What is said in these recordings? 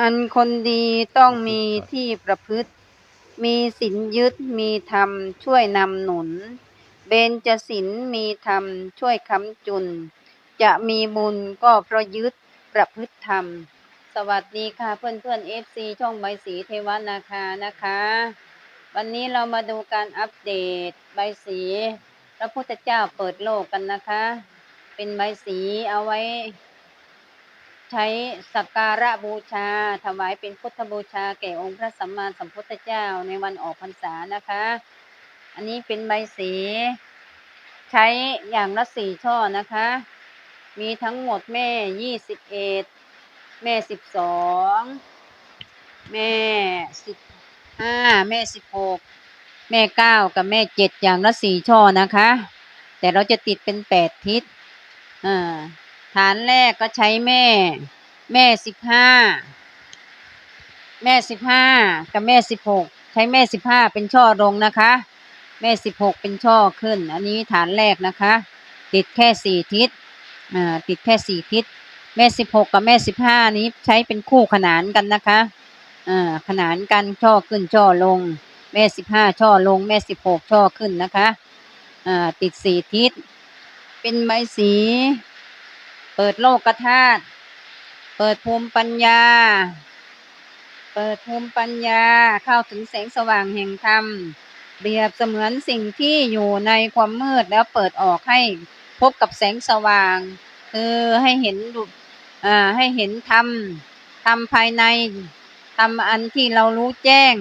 อันคนดีต้องมีที่ประพฤติ มีศีลยึดมีธรรมช่วยนำหนุน เบญจศีลมีธรรมช่วยค้ำจุน จะมีบุญก็เพราะยึดประพฤติธรรม สวัสดีค่ะเพื่อนเพื่อนเอฟซีช่องใบสีเทวนาคานะคะ วันนี้เรามาดูการอัปเดตใบสี พระพุทธเจ้าเปิดโลกกันนะคะ เป็นใบสีเอาไว้ ใช้สักการะบูชา ถวายเป็นพุทธบูชาแก่องค์พระสัมมาสัมพุทธเจ้าในวันออกพรรษานะคะ อันนี้เป็นใบสี ใช้อย่างละสี่ช่อนะคะ มีทั้งหมดแม่ยี่สิบเอ็ดแม่สิบสองแม่สิบห้าแม่สิบหกแม่เก้ากับแม่เจ็ดอย่างละสี่ช่อนะคะ แต่เราจะติดเป็นแปดทิศอ่า ฐานแรกก็ใช้แม่ แม่สิบห้าแม่สิบห้ากับแม่สิบหกใช้แม่สิบห้าเป็นช่อลงนะคะ แม่สิบหกเป็นช่อขึ้น อันนี้ฐานแรกนะคะ ติดแค่สี่ทิศอ่าติดแค่สี่ทิศ แม่สิบหกกับแม่สิบห้านี้ใช้เป็นคู่ขนานกันนะคะอ่าขนานกันช่อขึ้นช่อลง แม่สิบห้าช่อลง แม่สิบหกช่อขึ้นนะคะอ่าติดสี่ทิศ เป็นใบสี ปิดโลกธาตุ เปิดภูมิปัญญา เปิดภูมิปัญญาเข้าถึงแสงสว่างแห่งธรรม เปรียบเสมือนสิ่งที่อยู่ในความมืดแล้วเปิดออกให้พบกับแสงสว่าง คือให้เห็นดูอ่าให้เห็นธรรม ธรรมภายใน ธรรมอันที่เรารู้แจ้ง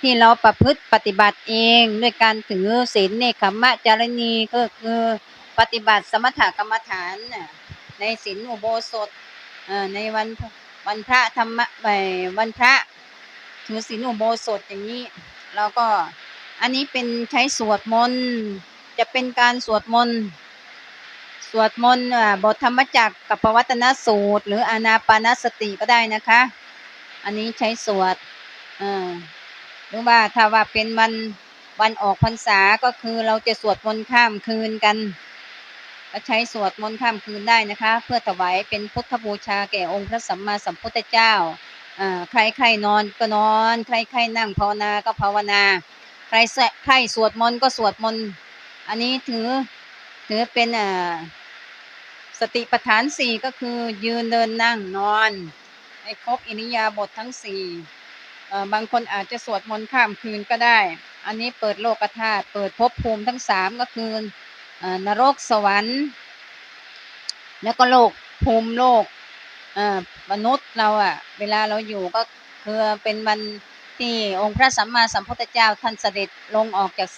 ที่เราประพฤติปฏิบัติเองด้วยการถือศีลเนคขมะจารณีก็คือปฏิบัติสมถกรรมฐานน่ะ ในศีลอุโบสถในวันวันพระธรรมะไปวันพระถือศีลอุโบสถอย่างนี้ แล้วก็อันนี้เป็นใช้สวดมนต์จะเป็นการสวดมนต์สวดมนต์อ่าบทธรรมจักรกับปวัตนสูตร หรืออานาปานสติก็ได้นะคะ อันนี้ใช้สวดหรือว่าถ้าว่าเป็นวันวันออกพรรษาก็คือเราจะสวดมนต์ข้ามคืนกัน ใช้สวดมนต์ข้ามคืนได้นะคะ เพื่อถวายเป็นพุทธบูชาแก่องค์พระสัมมาสัมพุทธเจ้าใครใครนอนก็นอน ใครใครนั่งภาวนาก็ภาวนา ใครใครสวดมนต์ก็สวดมนต์ อันนี้ถือถือเป็นสติปัฏฐานสี่ก็คือยืนเดินนั่งนอนให้ครบอิริยาบถทั้งสี่บางคนอาจจะสวดมนต์ข้ามคืนก็ได้ อันนี้เปิดโลกธาตุเปิดภพภูมิทั้งสามก็คือ นรกสวรรค์ แล้วก็โลกภูมิโลกมนุษย์เราอะเวลาเราอยู่ก็คือเป็นวันที่องค์พระสัมมาสัมพุทธเจ้าท่านเสด็จลงออกจาก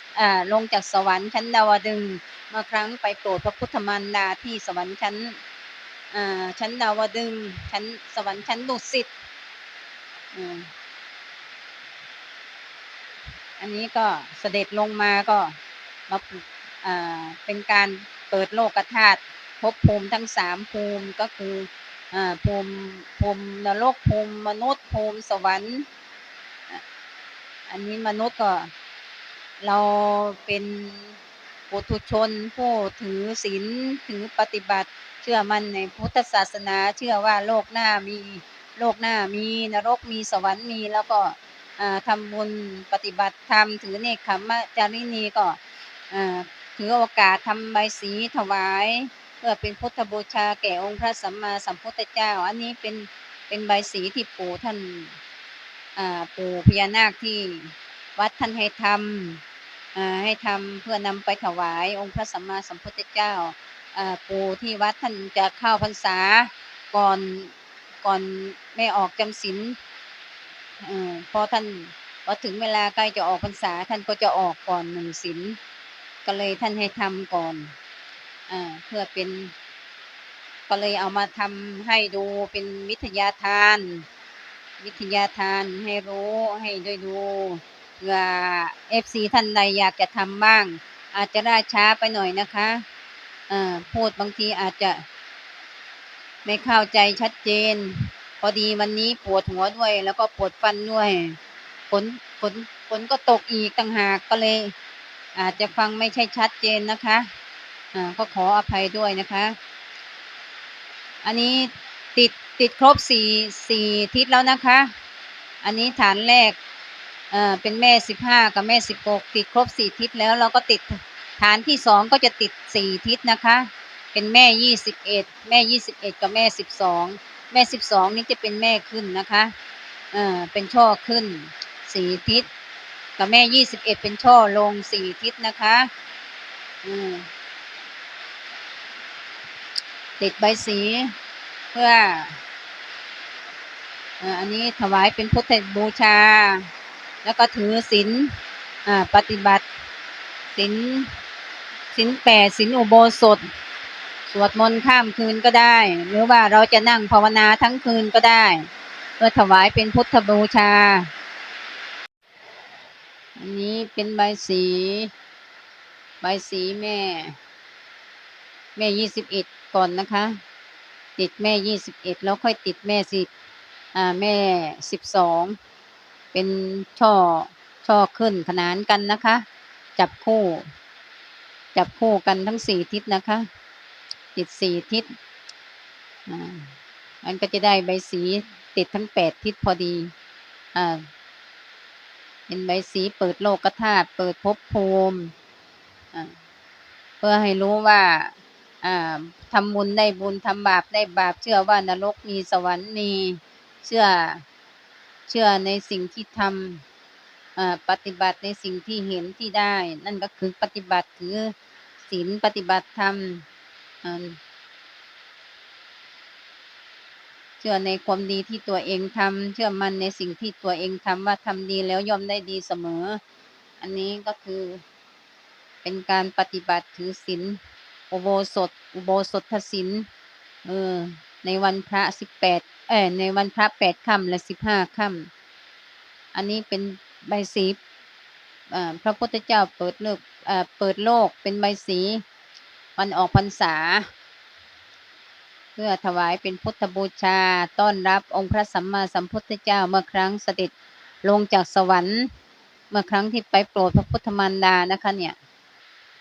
ลงจากสวรรค์ชั้นดาวดึงมื่อครั้งไปโปรดพระพุทธมารดาที่สวรรค์ชั้นชั้นดาวดึงชั้นสวรรค์ชั้นดุสิตอันนี้ก็เสด็จลงมาก็มา เป็นการเปิดโลกธาตุภพภูมิทั้งสามภูมิก็คือภูมิภูมินรกภูมิมนุษย์ภูมิสวรรค์ อันนี้มนุษย์ก็เราเป็นปุถุชนผู้ถือศีลถือปฏิบัติ เชื่อมั่นในพุทธศาสนา เชื่อว่าโลกหน้ามีโลกหน้ามีนรกมีสวรรค์มีแล้วก็ทำบุญปฏิบัติธรรมถือเนคขมจารินีก็ ถือโอกาสทำใบสีถวาย เพื่อเป็นพุทธบูชาแก่องค์พระสัมมาสัมพุทธเจ้า อันนี้เป็นเป็นใบสีที่ปู่ท่านอ่าปู่พญานาคที่วัดท่านให้ทำอ่าให้ทำเพื่อนำไปถวายองค์พระสัมมาสัมพุทธเจ้าอ่าปู่ที่วัดท่านจะเข้าพรรษาก่อนก่อนไม่ออกจำศีลอ่อพอท่านพอถึงเวลาใกล้จะออกพรรษาท่านก็จะออกก่อนหนึ่งศีล ก็เลยท่านให้ทำก่อนอเพื่อเป็น ก็เลยเอามาทำให้ดูเป็นวิทยาทาน วิทยาทานให้รู้ให้ได้ดูเผื่อเอฟซีท่านใดอยากจะทำบ้าง อาจจะได้ช้าไปหน่อยนะคะพูดบางทีอาจจะ ไม่เข้าใจชัดเจน พอดีวันนี้ปวดหัวด้วย แล้วก็ปวดฟันด้วยฝนฝนฝนก็ตกอีกต่างหากก็เลย อาจจะฟังไม่ใช่ชัดเจนนะคะอ่าก็ขออภัยด้วยนะคะ อันนี้ติดติดครบสี่สี่ทิศแล้วนะคะ อันนี้ฐานแรกเอ่อเป็นแม่สิบห้ากับแม่สิบหกติดครบสี่ทิศแล้วเราก็ติดฐานที่สองก็จะติดสี่ทิศนะคะ เป็นแม่ยี่สิบเอ็ดแม่ยี่สิบเอ็ดกับแม่สิบสองแม่สิบสองนี่จะเป็นแม่ขึ้นนะคะเอ่อเป็นช่อขึ้นสี่ทิศ กับแม่ยี่สิบเอ็ดเป็นช่อลงสี่ทิศนะคะอืมติดใบสีเพื่ออ่ออันนี้ถวายเป็นพุทธบูชา แล้วก็ถือศีลอ่าปฏิบัติศีลศีลแปดศีลอุโบสถ สวดมนต์ข้ามคืนก็ได้ หรือว่าเราจะนั่งภาวนาทั้งคืนก็ได้ เพื่อถวายเป็นพุทธบูชา อันนี้เป็นใบสี ใบสีแม่ แม่ยี่สิบเอ็ดก่อนนะคะ ติดแม่ยี่สิบเอ็ดแล้วค่อยติดแม่สิบอ่าแม่สิบสองเป็นช่อช่อขึ้นขนานกันนะคะ จับคู่ จับคู่กันทั้งสี่ทิศนะคะ ติดสี่ทิศอ่ามันก็จะได้ใบสีติดทั้งแปดทิศพอดีอ่า เป็นใบสีเปิดโลกธาตุเปิดภพภูมิเพื่อให้รู้ว่าทำบุญได้บุญทำบาปได้บาป เชื่อว่านรกมีสวรรค์มีเชื่อเชื่อในสิ่งที่ทำปฏิบัติในสิ่งที่เห็นที่ได้ นั่นก็คือปฏิบัติถือศีลปฏิบัติธรรมเอ่อเชื่อในความดีที่ตัวเองทำเชื่อมั่นในสิ่งที่ตัวเองทำว่าทำดีแล้วย่อมได้ดีเสมอ อันนี้ก็คือ เป็นการปฏิบัติถือศีลอุโบสถ อุโบสถศีลเออในวันพระสิบแปดเออในวันพระแปดค่ำและสิบห้าค่ำอันนี้เป็นใบสีพระพุทธเจ้าเปิดโลกเปิดโลกเป็นใบสี วันออกพรรษา พื่อถวายเป็นพุทธบูชา ต้อนรับองค์พระสัมมาสัมพุทธเจ้าเมื่อครั้งเสด็จลงจากสวรรค์ เมื่อครั้งที่ไปโปรดพระพุทธมารดานะคะเนี่ย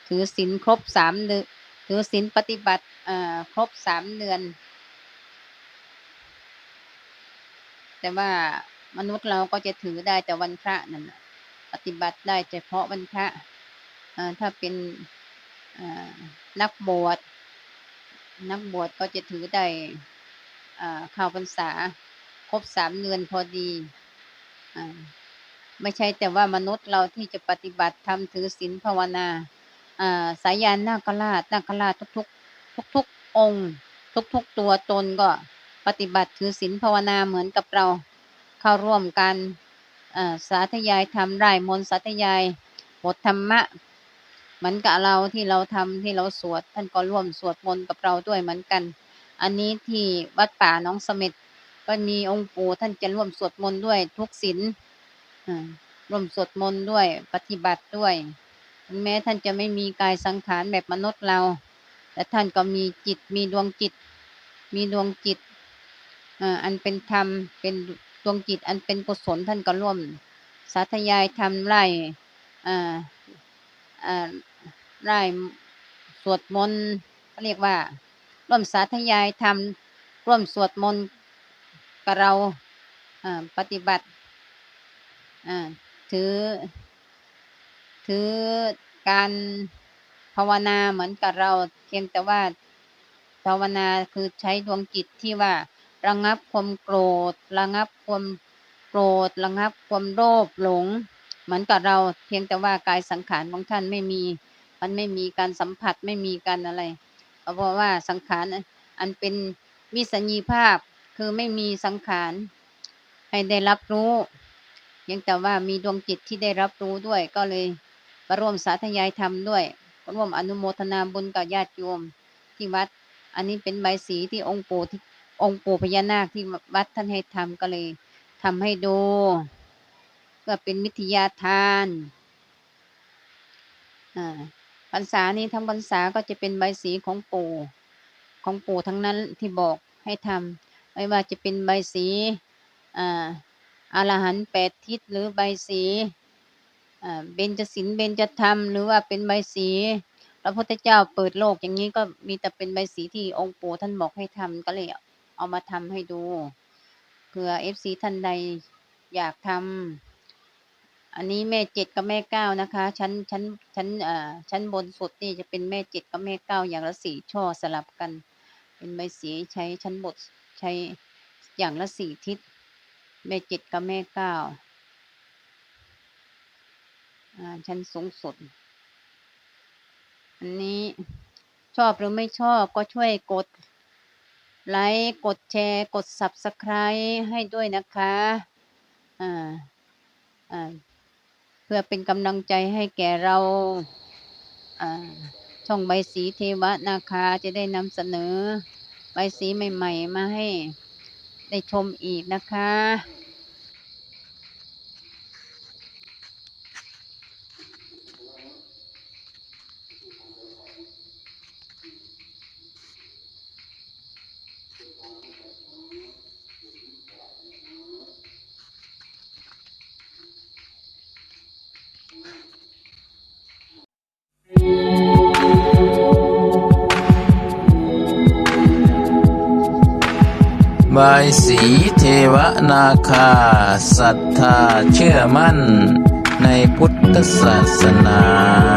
ถือศีลครบสามเดือนถือศีลปฏิบัติครบสามเดือน แต่ว่ามนุษย์เราก็จะถือได้แต่วันพระนั่นน่ะปฏิบัติได้เฉพาะวันพระถ้าเป็นนักบวช นักบวชก็จะถือได้อ่าเข้าพรรษาครบสามเดือนพอดีอไม่ใช่แต่ว่ามนุษย์เราที่จะปฏิบัติทำถือศีลภาวนาสายยานนาคราชนาคราชทุกๆ ทุกๆ องค์ ทุกๆ ตัวตนก็ปฏิบัติถือศีลภาวนาเหมือนกับเราเข้าร่วมกันสาธยายธรรมร่ายมนสาธยายบทธรรมะ เหมือนกับเราที่เราทำที่เราสวด ท่านก็ร่วมสวดมนต์กับเราด้วยเหมือนกัน อันนี้ที่วัดป่าน้องสม็ดก็มีองค์ปู่ท่านจะร่วมสวดมนต์ด้วยทุกศีลร่วมสวดมนต์ด้วยปฏิบัติด้วย แม้ท่านจะไม่มีกายสังขารแบบมนุษย์เรา แต่ท่านก็มีจิตมีดวงจิต มีดวงจิตอันเป็นธรรมเป็นดวงจิตอันเป็นกุศลท่านก็ร่วม สาธยายทำไร่อ่า ไร่สวดมนต์เขาเรียกว่า ร่วมสาธยายทำร่วมสวดมนต์กับเราปฏิบัติถือ ถือการภาวนาเหมือนกับเราเพียงแต่ว่าภาวนาคือใช้ดวงจิตที่ว่าระงับความโกรธ ระงับความโกรธ ระงับความโลภหลง เหมือนกับเราเพียงแต่ว่ากายสังขารของท่านไม่มี มันไม่มีการสัมผัสไม่มีการอะไร เพราะว่าสังขารอันเป็นมีสัญญีภาพคือไม่มีสังขารให้ได้รับรู้เพียงแต่ว่ามีดวงจิตที่ได้รับรู้ด้วย ก็เลยมาร่วมสาธยายธรรมด้วย ร่วมอนุโมทนาบุญกับญาติโยมที่วัด อันนี้เป็นใบสีที่องค์ปู่ที่องค์ปู่พญานาคที่วัดท่านให้ทำก็เลยทำให้ดู พื่อเป็นวิทยาทานอ่าพรรษานี้ทั้งพรรษาก็จะเป็นใบสีของปู่ของปู่ทั้งนั้นที่บอกให้ทำไม่ว่าจะเป็นใบสีอารหันต์แปดทิศหรือใบสีเบญจศีลเบญจธรรม หรือว่าเป็นใบสีพระพุทธเจ้าเปิดโลกอย่างนี้ก็มีแต่เป็นใบสีที่องค์ปู่ท่านบอกให้ทำก็เลยเอามาทำให้ดูเผื่อเอฟซีท่านใดอยากทำ อันนี้แม่เจ็ดกับแม่เก้านะคะชั้นชั้นชั้นเอ่อชั้นบนสุดนี่จะเป็นแม่เจ็ดกับแม่เก้าอย่างละสี่ช่อสลับกัน เป็นใบสีใช้ชั้นบนใช้อย่างละสี่ทิศ แม่เจ็ดกับแม่เก้าอ่าชั้นสูงสุด อันนี้ชอบหรือไม่ชอบก็ช่วยกดไลค์กดแชร์กด Subscribe ให้ด้วยนะคะ อ่า อ่า เพื่อเป็นกำลังใจให้แก่เราช่องใบสีเทวะนาคาจะได้นำเสนอ ใบสีใหม่ ๆ มาให้ได้ชมอีกนะคะ บายสีเทวนาคาศรัทธาเชื่อมั่นในพุทธศาสนา